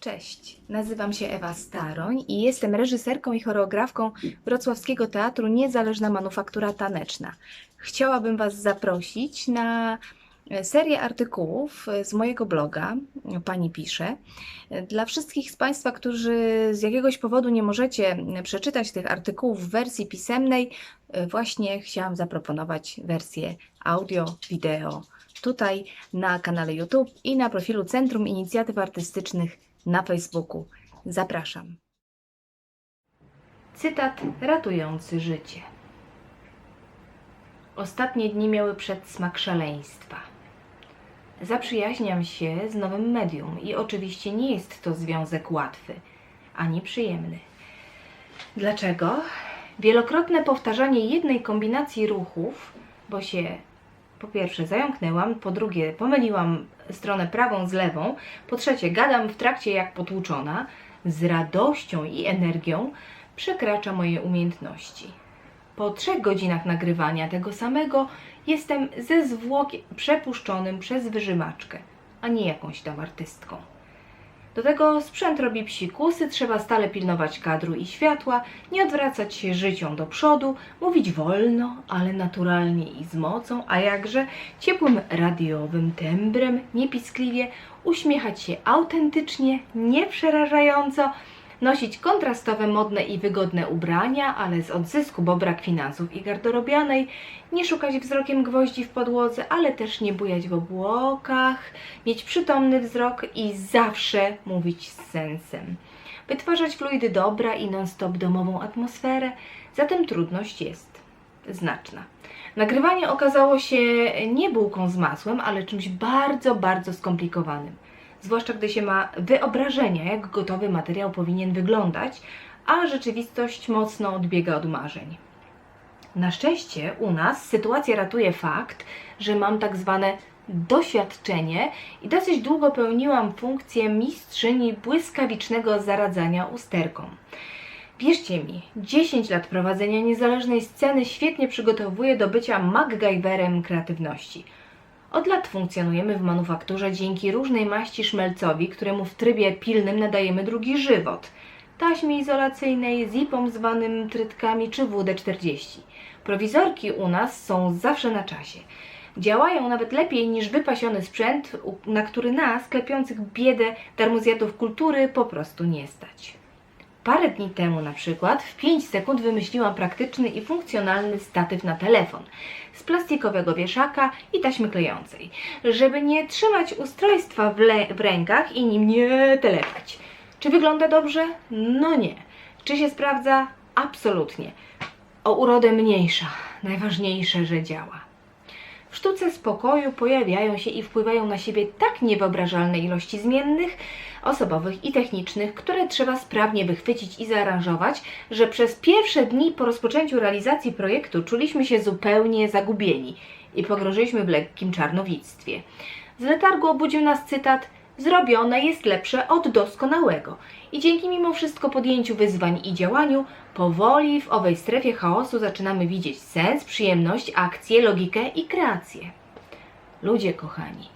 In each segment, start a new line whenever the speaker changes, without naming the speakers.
Cześć, nazywam się Ewa Staroń i jestem reżyserką i choreografką Wrocławskiego Teatru Niezależna Manufaktura Taneczna. Chciałabym Was zaprosić na e, serię artykułów e, z mojego bloga, Pani pisze. E, Dla wszystkich z Państwa, którzy z jakiegoś powodu nie możecie przeczytać tych artykułów w wersji pisemnej, e, właśnie chciałam zaproponować wersję audio, wideo tutaj na kanale YouTube i na profilu Centrum Inicjatyw Artystycznych na Facebooku. Zapraszam. Cytat ratujący życie. Ostatnie dni miały przedsmak szaleństwa. Zaprzyjaźniam się z nowym medium i oczywiście nie jest to związek łatwy ani przyjemny. Dlaczego? Wielokrotne powtarzanie jednej kombinacji ruchów, bo się po pierwsze zająknęłam, po drugie pomyliłam stronę prawą z lewą, po trzecie gadam w trakcie jak potłuczona, z radością i energią przekracza moje umiejętności. Po trzech godzinach nagrywania tego samego jestem ze zwłokiem przepuszczonym przez wyżymaczkę, a nie jakąś tam artystką. Do tego sprzęt robi psikusy, trzeba stale pilnować kadru i światła, nie odwracać się życią do przodu, mówić wolno, ale naturalnie i z mocą, a jakże ciepłym radiowym tembrem, niepiskliwie, uśmiechać się autentycznie, nieprzerażająco, nosić kontrastowe, modne i wygodne ubrania, ale z odzysku, bo brak finansów i garderobianej, nie szukać wzrokiem gwoździ w podłodze, ale też nie bujać w obłokach, mieć przytomny wzrok i zawsze mówić z sensem. Wytwarzać fluidy dobra i non-stop domową atmosferę, zatem trudność jest znaczna. Nagrywanie okazało się nie bułką z masłem, ale czymś bardzo, bardzo skomplikowanym. Zwłaszcza gdy się ma wyobrażenia, jak gotowy materiał powinien wyglądać, a rzeczywistość mocno odbiega od marzeń. Na szczęście u nas sytuację ratuje fakt, że mam tak zwane doświadczenie i dosyć długo pełniłam funkcję mistrzyni błyskawicznego zaradzania usterką. Wierzcie mi, 10 lat prowadzenia niezależnej sceny świetnie przygotowuje do bycia MacGyverem kreatywności. Od lat funkcjonujemy w manufakturze dzięki różnej maści szmelcowi, któremu w trybie pilnym nadajemy drugi żywot. Taśmie izolacyjnej, zipom zwanym trytkami czy WD-40. Prowizorki u nas są zawsze na czasie. Działają nawet lepiej niż wypasiony sprzęt, na który nas, klepiących biedę darmozjadów kultury, po prostu nie stać. Parę dni temu na przykład w 5 sekund wymyśliłam praktyczny i funkcjonalny statyw na telefon z plastikowego wieszaka i taśmy klejącej, żeby nie trzymać ustrojstwa w, w rękach i nim nie telepać. Czy wygląda dobrze? No nie. Czy się sprawdza? Absolutnie. O urodę mniejsza. Najważniejsze, że działa. W sztuce spokoju pojawiają się i wpływają na siebie tak niewyobrażalne ilości zmiennych, osobowych i technicznych, które trzeba sprawnie wychwycić i zaaranżować, że przez pierwsze dni po rozpoczęciu realizacji projektu czuliśmy się zupełnie zagubieni i pogrążyliśmy w lekkim czarnowictwie. Z letargu obudził nas cytat Zrobione jest lepsze od doskonałego. I dzięki mimo wszystko podjęciu wyzwań i działaniu, powoli w owej strefie chaosu zaczynamy widzieć sens, przyjemność, akcję, logikę i kreację. Ludzie kochani,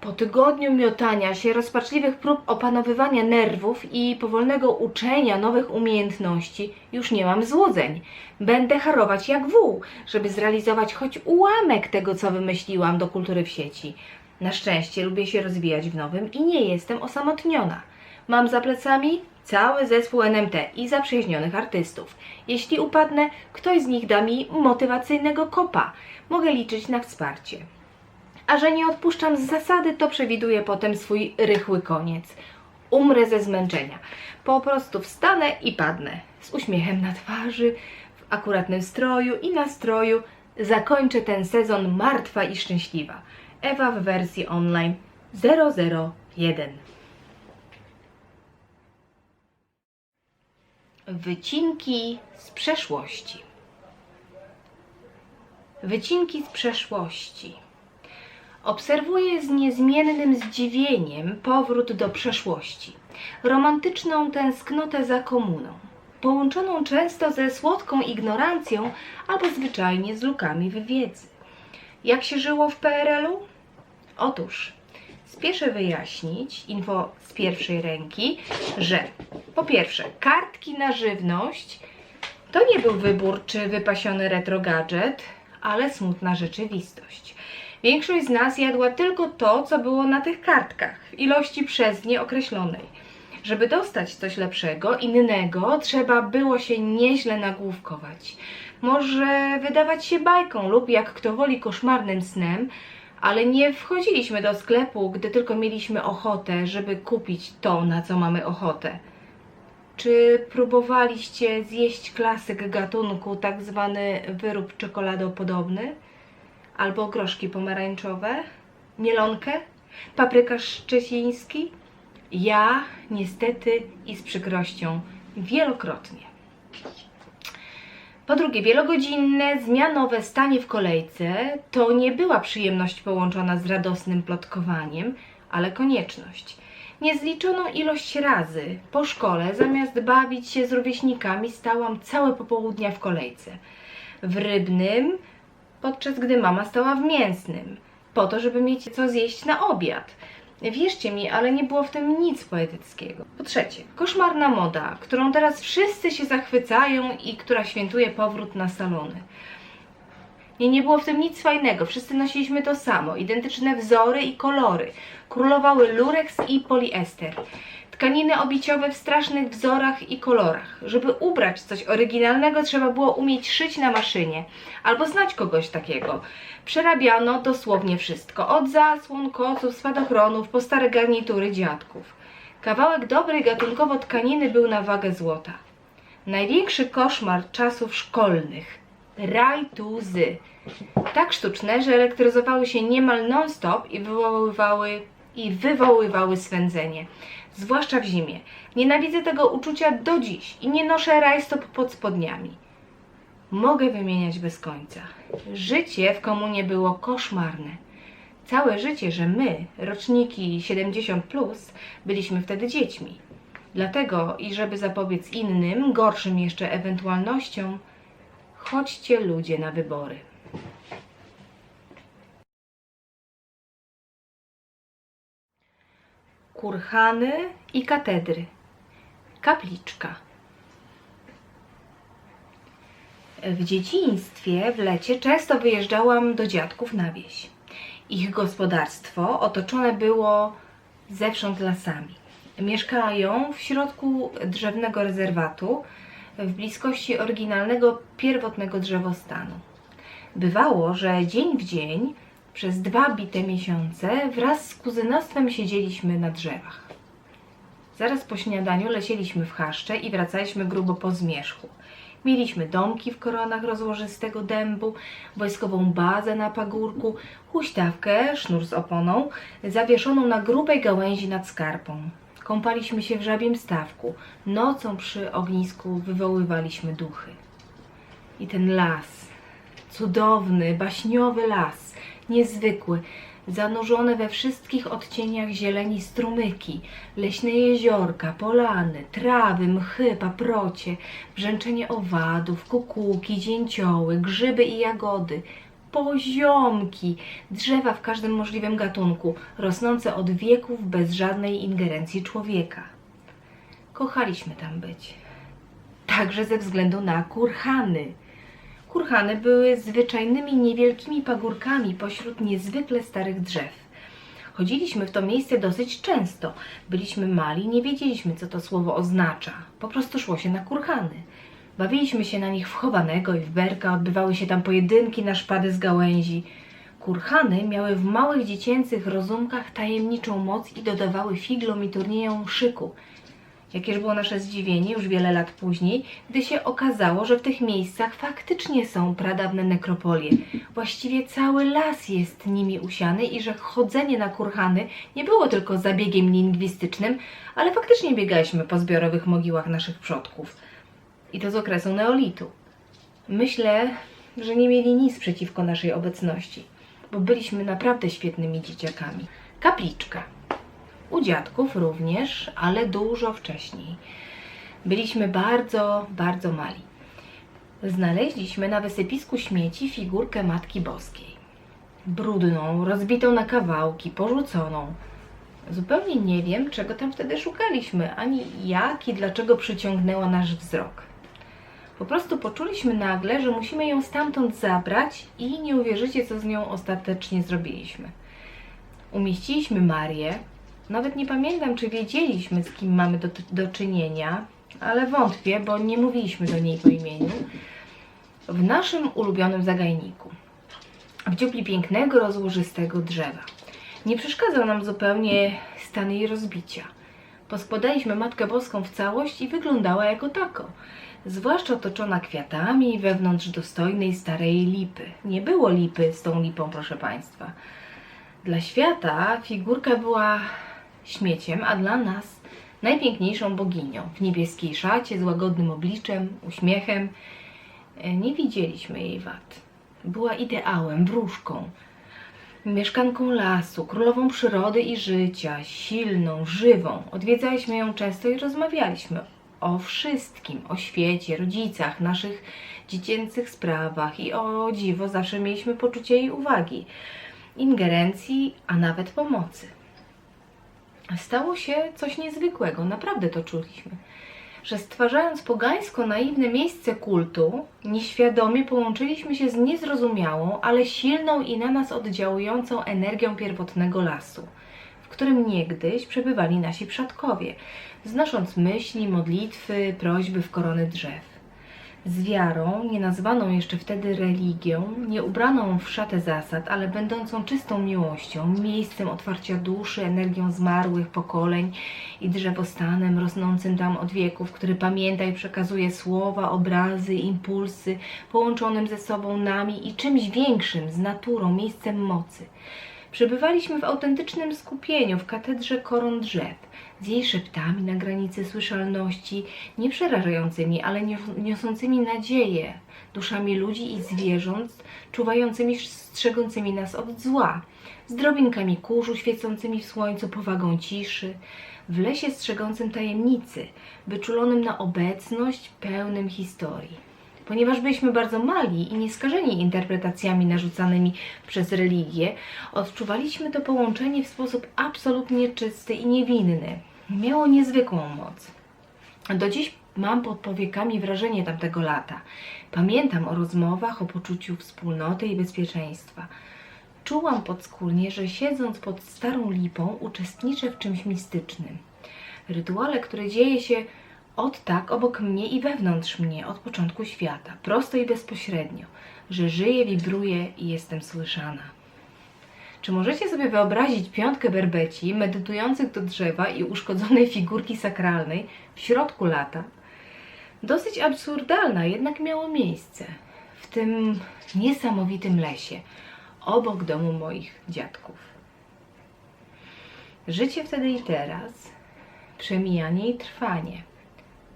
po tygodniu miotania się, rozpaczliwych prób opanowywania nerwów i powolnego uczenia nowych umiejętności, już nie mam złudzeń. Będę harować jak wół, żeby zrealizować choć ułamek tego, co wymyśliłam do kultury w sieci. Na szczęście lubię się rozwijać w nowym i nie jestem osamotniona. Mam za plecami cały zespół NMT i zaprzyjaźnionych artystów. Jeśli upadnę, ktoś z nich da mi motywacyjnego kopa. Mogę liczyć na wsparcie. A że nie odpuszczam z zasady, to przewiduję potem swój rychły koniec. Umrę ze zmęczenia. Po prostu wstanę i padnę. Z uśmiechem na twarzy, w akuratnym stroju i nastroju zakończę ten sezon martwa i szczęśliwa. Ewa w wersji online 001. Wycinki z przeszłości. Wycinki z przeszłości. Obserwuję z niezmiennym zdziwieniem powrót do przeszłości, romantyczną tęsknotę za komuną, połączoną często ze słodką ignorancją albo zwyczajnie z lukami w wiedzy. Jak się żyło w PRL-u? Otóż Spieszę wyjaśnić, info z pierwszej ręki, że po pierwsze, kartki na żywność to nie był wybór czy wypasiony retro gadżet, ale smutna rzeczywistość. Większość z nas jadła tylko to, co było na tych kartkach, w ilości przez nie określonej. Żeby dostać coś lepszego, innego, trzeba było się nieźle nagłówkować. Może wydawać się bajką lub jak kto woli koszmarnym snem, ale nie wchodziliśmy do sklepu, gdy tylko mieliśmy ochotę, żeby kupić to, na co mamy ochotę. Czy próbowaliście zjeść klasyk gatunku, tak zwany wyrób czekoladopodobny? Albo groszki pomarańczowe? Mielonkę? Paprykarz szczeciński? Ja niestety i z przykrością wielokrotnie. Po drugie, wielogodzinne, zmianowe stanie w kolejce to nie była przyjemność połączona z radosnym plotkowaniem, ale konieczność. Niezliczoną ilość razy po szkole, zamiast bawić się z rówieśnikami, stałam całe popołudnia w kolejce. W rybnym, podczas gdy mama stała w mięsnym, po to, żeby mieć co zjeść na obiad. Wierzcie mi, ale nie było w tym nic poetyckiego. Po trzecie, koszmarna moda, którą teraz wszyscy się zachwycają i która świętuje powrót na salony. Nie, nie było w tym nic fajnego. Wszyscy nosiliśmy to samo, identyczne wzory i kolory. Królowały lurex i poliester. Tkaniny obiciowe w strasznych wzorach i kolorach. Żeby ubrać coś oryginalnego, trzeba było umieć szyć na maszynie albo znać kogoś takiego. Przerabiano dosłownie wszystko. Od zasłon, koców, spadochronów, po stare garnitury dziadków. Kawałek dobrej gatunkowo tkaniny był na wagę złota. Największy koszmar czasów szkolnych. Rajtuzy. Tak sztuczne, że elektryzowały się niemal non-stop i wywoływały, i wywoływały swędzenie. Zwłaszcza w zimie. Nienawidzę tego uczucia do dziś i nie noszę rajstop pod spodniami. Mogę wymieniać bez końca. Życie w komunie było koszmarne. Całe życie, że my, roczniki 70, plus, byliśmy wtedy dziećmi. Dlatego, i żeby zapobiec innym, gorszym jeszcze ewentualnościom, chodźcie ludzie na wybory. Kurhany i katedry. Kapliczka. W dzieciństwie w lecie często wyjeżdżałam do dziadków na wieś. Ich gospodarstwo otoczone było zewsząd lasami. Mieszkają w środku drzewnego rezerwatu, w bliskości oryginalnego pierwotnego drzewostanu. Bywało, że dzień w dzień przez dwa bite miesiące wraz z kuzynostwem siedzieliśmy na drzewach. Zaraz po śniadaniu lecieliśmy w chaszcze i wracaliśmy grubo po zmierzchu. Mieliśmy domki w koronach rozłożystego dębu, wojskową bazę na pagórku, huśtawkę, sznur z oponą, zawieszoną na grubej gałęzi nad skarpą. Kąpaliśmy się w żabim stawku. Nocą przy ognisku wywoływaliśmy duchy. I ten las, cudowny, baśniowy las, niezwykły, zanurzone we wszystkich odcieniach zieleni strumyki, leśne jeziorka, polany, trawy, mchy, paprocie, brzęczenie owadów, kukułki, dzięcioły, grzyby i jagody, poziomki, drzewa w każdym możliwym gatunku, rosnące od wieków bez żadnej ingerencji człowieka. Kochaliśmy tam być. Także ze względu na kurhany. Kurhany były zwyczajnymi niewielkimi pagórkami pośród niezwykle starych drzew. Chodziliśmy w to miejsce dosyć często. Byliśmy mali, nie wiedzieliśmy, co to słowo oznacza. Po prostu szło się na kurhany. Bawiliśmy się na nich w chowanego i w berka, odbywały się tam pojedynki na szpady z gałęzi. Kurhany miały w małych dziecięcych rozumkach tajemniczą moc i dodawały figlom i turniejom szyku. Jakież było nasze zdziwienie już wiele lat później, gdy się okazało, że w tych miejscach faktycznie są pradawne nekropolie. Właściwie cały las jest nimi usiany i że chodzenie na kurhany nie było tylko zabiegiem lingwistycznym, ale faktycznie biegaliśmy po zbiorowych mogiłach naszych przodków. I to z okresu neolitu. Myślę, że nie mieli nic przeciwko naszej obecności, bo byliśmy naprawdę świetnymi dzieciakami. Kapliczka. U dziadków również, ale dużo wcześniej. Byliśmy bardzo, bardzo mali. Znaleźliśmy na wysypisku śmieci figurkę Matki Boskiej. Brudną, rozbitą na kawałki, porzuconą. Zupełnie nie wiem, czego tam wtedy szukaliśmy, ani jak i dlaczego przyciągnęła nasz wzrok. Po prostu poczuliśmy nagle, że musimy ją stamtąd zabrać i nie uwierzycie, co z nią ostatecznie zrobiliśmy. Umieściliśmy Marię. Nawet nie pamiętam, czy wiedzieliśmy, z kim mamy do, do czynienia, ale wątpię, bo nie mówiliśmy do niej po imieniu. W naszym ulubionym zagajniku, w dziupli pięknego, rozłożystego drzewa. Nie przeszkadzał nam zupełnie stan jej rozbicia. Poskładaliśmy Matkę Boską w całość i wyglądała jako tako. Zwłaszcza otoczona kwiatami wewnątrz dostojnej starej lipy. Nie było lipy z tą lipą, proszę Państwa. Dla świata figurka była śmieciem, a dla nas najpiękniejszą boginią. W niebieskiej szacie, z łagodnym obliczem, uśmiechem. E, Nie widzieliśmy jej wad. Była ideałem, wróżką, mieszkanką lasu, królową przyrody i życia, silną, żywą. Odwiedzaliśmy ją często i rozmawialiśmy o wszystkim, o świecie, rodzicach, naszych dziecięcych sprawach i o dziwo zawsze mieliśmy poczucie jej uwagi, ingerencji, a nawet pomocy. Stało się coś niezwykłego, naprawdę to czuliśmy że stwarzając pogańsko-naiwne miejsce kultu, nieświadomie połączyliśmy się z niezrozumiałą, ale silną i na nas oddziałującą energią pierwotnego lasu, w którym niegdyś przebywali nasi przodkowie, wznosząc myśli, modlitwy, prośby w korony drzew. Z wiarą, nie nazwaną jeszcze wtedy religią, nie ubraną w szatę zasad, ale będącą czystą miłością, miejscem otwarcia duszy, energią zmarłych pokoleń i drzewostanem rosnącym tam od wieków, który pamięta i przekazuje słowa, obrazy, impulsy, połączonym ze sobą nami i czymś większym, z naturą, miejscem mocy. Przebywaliśmy w autentycznym skupieniu w katedrze koron drzew, z jej szeptami na granicy słyszalności, nie przerażającymi, ale nios- niosącymi nadzieję, duszami ludzi i zwierząt, czuwającymi, strzegącymi nas od zła, z drobinkami kurzu świecącymi w słońcu, powagą ciszy, w lesie strzegącym tajemnicy, wyczulonym na obecność, pełnym historii. Ponieważ byliśmy bardzo mali i nieskażeni interpretacjami narzucanymi przez religię, odczuwaliśmy to połączenie w sposób absolutnie czysty i niewinny. Miało niezwykłą moc. Do dziś mam pod powiekami wrażenie tamtego lata. Pamiętam o rozmowach, o poczuciu wspólnoty i bezpieczeństwa. Czułam podskórnie, że siedząc pod starą lipą, uczestniczę w czymś mistycznym. Rytuale, które dzieje się od tak obok mnie i wewnątrz mnie od początku świata, prosto i bezpośrednio, że żyję, wibruję i jestem słyszana. Czy możecie sobie wyobrazić piątkę berbeci medytujących do drzewa i uszkodzonej figurki sakralnej w środku lata? Dosyć absurdalna, jednak miało miejsce w tym niesamowitym lesie, obok domu moich dziadków. Życie wtedy i teraz, przemijanie i trwanie,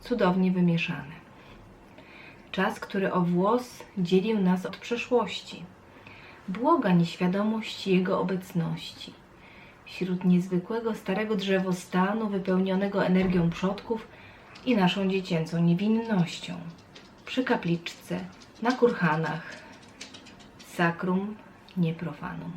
cudownie wymieszane. Czas, który o włos dzielił nas od przeszłości błoga nieświadomość Jego obecności. Wśród niezwykłego starego drzewostanu wypełnionego energią przodków i naszą dziecięcą niewinnością. Przy kapliczce, na kurhanach, sacrum nie profanum.